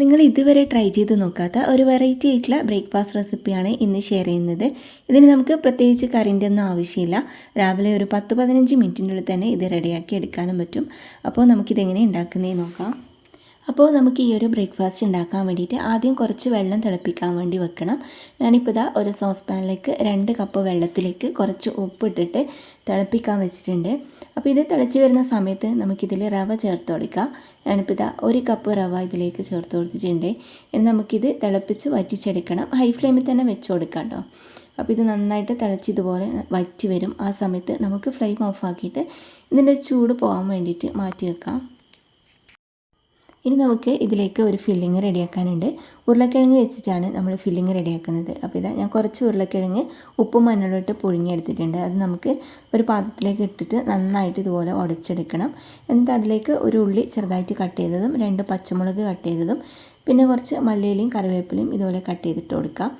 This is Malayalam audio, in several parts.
നിങ്ങൾ ഇതുവരെ ട്രൈ ചെയ്ത് നോക്കാത്ത ഒരു വെറൈറ്റി ആയിട്ടുള്ള ബ്രേക്ക്ഫാസ്റ്റ് റെസിപ്പിയാണ് ഇന്ന് ഷെയർ ചെയ്യുന്നത്. ഇതിന് നമുക്ക് പ്രത്യേകിച്ച് കറിന്റെ ഒന്നും ആവശ്യമില്ല. രാവിലെ ഒരു പത്ത് പതിനഞ്ച് മിനിറ്റിനുള്ളിൽ തന്നെ ഇത് റെഡിയാക്കി എടുക്കാനും പറ്റും. അപ്പോൾ നമുക്കിതെങ്ങനെ ഉണ്ടാക്കുന്നേ നോക്കാം. അപ്പോൾ നമുക്ക് ഈ ഒരു ബ്രേക്ക്ഫാസ്റ്റ് ഉണ്ടാക്കാൻ വേണ്ടിയിട്ട് ആദ്യം കുറച്ച് വെള്ളം തിളപ്പിക്കാൻ വേണ്ടി വെക്കണം. ഞാനിപ്പോൾ ഇതാ ഒരു സോസ് പാനിലേക്ക് രണ്ട് കപ്പ് വെള്ളത്തിലേക്ക് കുറച്ച് ഉപ്പിട്ടിട്ട് തിളപ്പിക്കാൻ വെച്ചിട്ടുണ്ട്. അപ്പോൾ ഇത് തിളച്ച് വരുന്ന സമയത്ത് നമുക്കിതിൽ റവ ചേർത്ത് കൊടുക്കാം. ഞാനിപ്പോൾ ഇതാ ഒരു കപ്പ് റവ ഇതിലേക്ക് ചേർത്ത് കൊടുത്തിട്ടുണ്ട്. ഇനി നമുക്കിത് തിളപ്പിച്ച് വറ്റിച്ചെടുക്കണം. ഹൈ ഫ്ലെയിമിൽ തന്നെ വെച്ച് കൊടുക്കാം കേട്ടോ. അപ്പോൾ ഇത് നന്നായിട്ട് തിളച്ച് ഇതുപോലെ വറ്റി വരും. ആ സമയത്ത് നമുക്ക് ഫ്ലെയിം ഓഫ് ആക്കിയിട്ട് ഇതിന്റെ ചൂട് പോകാൻ വേണ്ടിയിട്ട് മാറ്റി വെക്കാം. ഇനി നമുക്ക് ഇതിലേക്ക് ഒരു ഫില്ലിങ് റെഡിയാക്കാനുണ്ട്. ഉരുളക്കിഴങ്ങ് വെച്ചിട്ടാണ് നമ്മൾ ഫില്ലിങ് റെഡിയാക്കുന്നത്. അപ്പോൾ ഇതാ ഞാൻ കുറച്ച് ഉരുളക്കിഴങ്ങ് ഉപ്പും മഞ്ഞളും ഇട്ട് പുഴുങ്ങിയെടുത്തിട്ടുണ്ട്. അത് നമുക്ക് ഒരു പാത്രത്തിലേക്ക് ഇട്ടിട്ട് നന്നായിട്ട് ഇതുപോലെ ഉടച്ചെടുക്കണം. എന്നിട്ട് അതിലേക്ക് ഒരു ഉള്ളി ചെറുതായിട്ട് കട്ട് ചെയ്തതും രണ്ട് പച്ചമുളക് കട്ട് ചെയ്തതും പിന്നെ കുറച്ച് മല്ലിയിലയും കറിവേപ്പിലയും ഇതുപോലെ കട്ട് ചെയ്തിട്ട് കൊടുക്കാം.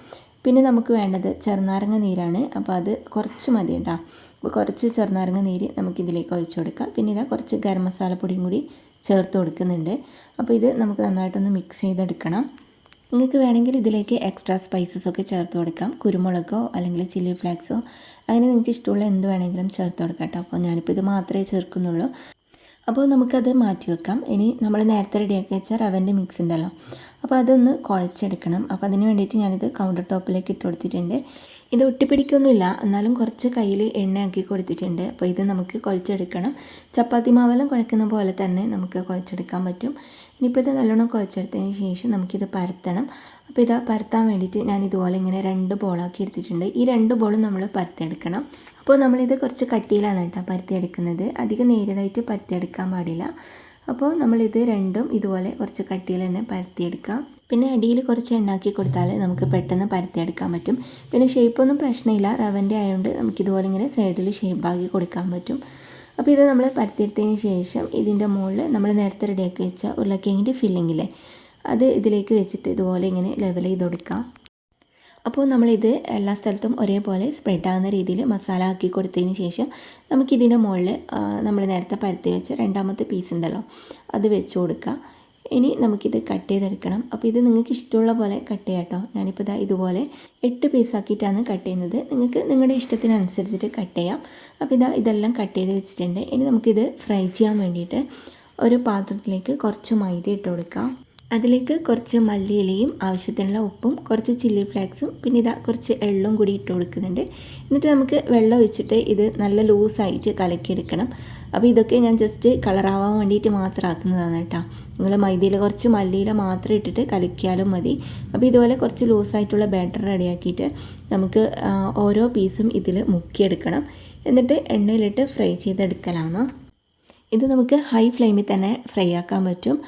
പിന്നെ നമുക്ക് വേണ്ടത് ചെറുനാരങ്ങ നീരാണ്. അപ്പോൾ അത് കുറച്ച് മതി കേട്ടോ. അപ്പോൾ കുറച്ച് ചെറുനാരങ്ങ നീര് നമുക്കിതിലേക്ക് ഒഴിച്ചു കൊടുക്കാം. പിന്നെ ഇതാ കുറച്ച് ഗരം മസാലപ്പൊടിയും കൂടി ചേർത്ത് കൊടുക്കുന്നുണ്ട്. അപ്പോൾ ഇത് നമുക്ക് നന്നായിട്ടൊന്ന് മിക്സ് ചെയ്തെടുക്കണം. നിങ്ങൾക്ക് വേണമെങ്കിൽ ഇതിലേക്ക് എക്സ്ട്രാ സ്പൈസസ് ഒക്കെ ചേർത്ത് കൊടുക്കാം. കുരുമുളകോ അല്ലെങ്കിൽ ചില്ലി ഫ്ലേക്സോ അങ്ങനെ നിങ്ങൾക്ക് ഇഷ്ടമുള്ള എന്ത് വേണമെങ്കിലും ചേർത്ത് കൊടുക്കാം കേട്ടോ. അപ്പോൾ ഞാനിപ്പോൾ ഇത് മാത്രമേ ചേർക്കുന്നുള്ളൂ. അപ്പോൾ നമുക്കത് മാറ്റി വെക്കാം. ഇനി നമ്മൾ നേരത്തെ റെഡിയാക്കി വെച്ച റവന്റെ മിക്സ് ഉണ്ടല്ലോ. അപ്പോൾ അതൊന്ന് കുഴച്ചെടുക്കണം. അപ്പോൾ അതിന് വേണ്ടിയിട്ട് ഞാനിത് കൗണ്ടർ ടോപ്പിലേക്ക് ഇട്ട് കൊടുത്തിട്ടുണ്ട്. ഇത് ഒട്ടിപ്പിടിക്കൊന്നുമില്ല. എന്നാലും കുറച്ച് കയ്യിൽ എണ്ണയാക്കി കൊടുത്തിട്ടുണ്ട്. അപ്പോൾ ഇത് നമുക്ക് കുഴച്ചെടുക്കണം. ചപ്പാത്തി മാവെല്ലാം കുഴക്കുന്ന പോലെ തന്നെ നമുക്ക് കുഴച്ചെടുക്കാൻ പറ്റും. ഇനിയിപ്പോൾ ഇത് നല്ലോണം കുഴച്ചെടുത്തതിന് ശേഷം നമുക്കിത് പരത്തണം. അപ്പോൾ ഇത് പരത്താൻ വേണ്ടിയിട്ട് ഞാൻ ഇതുപോലെ ഇങ്ങനെ രണ്ട് ബോളാക്കി എടുത്തിട്ടുണ്ട്. ഈ രണ്ട് ബോളും നമ്മൾ പരത്തിയെടുക്കണം. അപ്പോൾ നമ്മളിത് കുറച്ച് കട്ടിയിലാണ് കേട്ടോ പരത്തിയെടുക്കുന്നത്. അധികം നേരിയതായിട്ട് പരത്തിയെടുക്കാൻ പാടില്ല. അപ്പോൾ നമ്മളിത് രണ്ടും ഇതുപോലെ കുറച്ച് കട്ടിയിൽ തന്നെ പരത്തിയെടുക്കാം. പിന്നെ അടിയിൽ കുറച്ച് എണ്ണാക്കി കൊടുത്താൽ നമുക്ക് പെട്ടെന്ന് പരത്തിയെടുക്കാൻ പറ്റും. പിന്നെ ഷേപ്പൊന്നും പ്രശ്നമില്ല. റവന്റെ ആയതുകൊണ്ട് നമുക്കിതുപോലെ ഇങ്ങനെ സൈഡിൽ ഷേപ്പാക്കി കൊടുക്കാൻ പറ്റും. അപ്പോൾ ഇത് നമ്മൾ പരത്തിയെടുത്തതിന് ശേഷം ഇതിന്റെ മുകളിൽ നമ്മൾ നേരത്തെ റെഡിയാക്കി വെച്ച ഉരുളക്കിഴങ്ങിന്റെ ഫില്ലിങ്ങില്ലേ അത് ഇതിലേക്ക് വെച്ചിട്ട് ഇതുപോലെ ഇങ്ങനെ ലെവൽ ചെയ്ത് കൊടുക്കാം. അപ്പോൾ നമ്മളിത് എല്ലാ സ്ഥലത്തും ഒരേപോലെ സ്പ്രെഡ് ആകുന്ന രീതിയിൽ മസാല ആക്കി കൊടുത്തതിന് ശേഷം നമുക്കിതിന്റെ മുകളിൽ നമ്മൾ നേരത്തെ പരത്തി വെച്ച രണ്ടാമത്തെ പീസ് ഉണ്ടല്ലോ അത് വെച്ച് കൊടുക്കുക. ഇനി നമുക്കിത് കട്ട് ചെയ്തെടുക്കണം. അപ്പോൾ ഇത് നിങ്ങൾക്ക് ഇഷ്ടമുള്ള പോലെ കട്ട് ചെയ്യാം കേട്ടോ. ഞാനിപ്പോൾ ഇതാ ഇതുപോലെ എട്ട് പീസാക്കിയിട്ടാണ് കട്ട് ചെയ്യുന്നത്. നിങ്ങൾക്ക് നിങ്ങളുടെ ഇഷ്ടത്തിനനുസരിച്ചിട്ട് കട്ട് ചെയ്യാം. അപ്പോൾ ഇതാ ഇതെല്ലാം കട്ട് ചെയ്ത് വെച്ചിട്ടുണ്ട്. ഇനി നമുക്കിത് ഫ്രൈ ചെയ്യാൻ വേണ്ടിയിട്ട് ഒരു പാത്രത്തിലേക്ക് കുറച്ച് മൈദ ഇട്ട് കൊടുക്കാം. അതിലേക്ക് കുറച്ച് മല്ലിയിലയും ആവശ്യത്തിനുള്ള ഉപ്പും കുറച്ച് ചില്ലി ഫ്ലേക്സും പിന്നെ ഇതാ കുറച്ച് എള്ളും കൂടി ഇട്ട് കൊടുക്കുന്നുണ്ട്. എന്നിട്ട് നമുക്ക് വെള്ളം ഒഴിച്ചിട്ട് ഇത് നല്ല ലൂസായിട്ട് കലക്കിയെടുക്കണം. അപ്പോൾ ഇതൊക്കെ ഞാൻ ജസ്റ്റ് കളറാവാൻ വേണ്ടിയിട്ട് മാത്രം ആക്കുന്നതാണ് കേട്ടോ. നിങ്ങൾ മൈദയിൽ കുറച്ച് മല്ലിയില മാത്രം ഇട്ടിട്ട് കലക്കിയാലും മതി. അപ്പോൾ ഇതുപോലെ കുറച്ച് ലൂസായിട്ടുള്ള ബാറ്റർ റെഡിയാക്കിയിട്ട് നമുക്ക് ഓരോ പീസും ഇതിൽ മുക്കിയെടുക്കണം. എന്നിട്ട് എണ്ണയിലിട്ട് ഫ്രൈ ചെയ്തെടുക്കലാണ്. ഇത് നമുക്ക് ഹൈ ഫ്ലെയിമിൽ തന്നെ ഫ്രൈ ആക്കാൻ പറ്റും.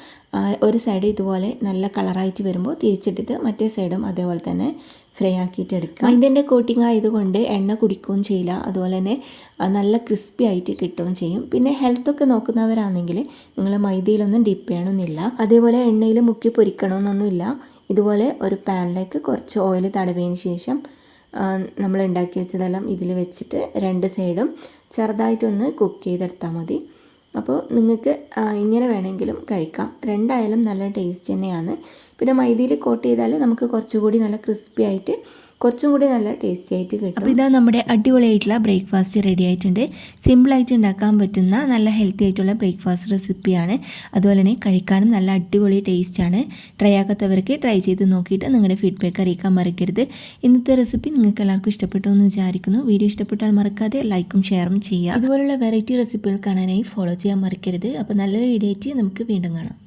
ഒരു സൈഡ് ഇതുപോലെ നല്ല കളറായിട്ട് വരുമ്പോൾ തിരിച്ചിട്ടിട്ട് മറ്റേ സൈഡും അതേപോലെ തന്നെ ഫ്രൈ ആക്കിയിട്ട് എടുക്കുക. ഇതിന്റെ കോട്ടിംഗ് ആയതുകൊണ്ട് എണ്ണ കുടിക്കുകയും ചെയ്യില്ല. അതുപോലെ തന്നെ നല്ല ക്രിസ്പി ആയിട്ട് കിട്ടുകയും ചെയ്യും. പിന്നെ ഹെൽത്തൊക്കെ നോക്കുന്നവരാണെങ്കിൽ നിങ്ങൾ മൈദയിലൊന്നും ഡിപ്പ് ചെയ്യണമെന്നില്ല അതേപോലെ എണ്ണയിൽ മുക്കി പൊരിക്കണമെന്നൊന്നുമില്ല ഇതുപോലെ ഒരു പാനിലേക്ക് കുറച്ച് ഓയിൽ തടവിയതിന് ശേഷം നമ്മൾ ഉണ്ടാക്കി വെച്ചതെല്ലാം ഇതിൽ വെച്ചിട്ട് രണ്ട് സൈഡും ചെറുതായിട്ടൊന്ന് കുക്ക് ചെയ്തെടുത്താൽ മതി. അപ്പോൾ നിങ്ങൾക്ക് ഇങ്ങനെ വേണമെങ്കിലും കഴിക്കാം. രണ്ടായാലും നല്ല ടേസ്റ്റ് തന്നെയാണ്. പിന്നെ മൈദയിൽ കോട്ട് ചെയ്താൽ നമുക്ക് കുറച്ചുകൂടി നല്ല ക്രിസ്പി ആയിട്ട് കുറച്ചും കൂടി നല്ല ടേസ്റ്റി ആയിട്ട് കിട്ടും. അപ്പോൾ ഇതാ നമ്മുടെ അടിപൊളിയായിട്ടുള്ള ബ്രേക്ക്ഫാസ്റ്റ് റെഡി ആയിട്ടുണ്ട്. സിമ്പിളായിട്ട് ഉണ്ടാക്കാൻ പറ്റുന്ന നല്ല ഹെൽത്തി ആയിട്ടുള്ള ബ്രേക്ക്ഫാസ്റ്റ് റെസിപ്പിയാണ് അതുപോലെ തന്നെ കഴിക്കാനും നല്ല അടിപൊളി ടേസ്റ്റാണ് ട്രൈ ആക്കാത്തവർക്ക് ട്രൈ ചെയ്ത് നോക്കിയിട്ട് നിങ്ങളുടെ ഫീഡ്ബാക്ക് അറിയിക്കാൻ മറക്കരുത്. ഇന്നത്തെ റെസിപ്പി നിങ്ങൾക്ക് എല്ലാവർക്കും ഇഷ്ടപ്പെട്ടു എന്ന് വിചാരിക്കുന്നു. വീഡിയോ ഇഷ്ടപ്പെട്ടാൽ മറക്കാതെ ലൈക്കും ഷെയറും ചെയ്യുക. അതുപോലുള്ള വെറൈറ്റി റെസിപ്പികൾ കാണാനായി ഫോളോ ചെയ്യാൻ മറക്കരുത്. അപ്പോൾ നല്ലൊരു വീഡിയോ ആയിട്ട് നമുക്ക് വീണ്ടും കാണാം.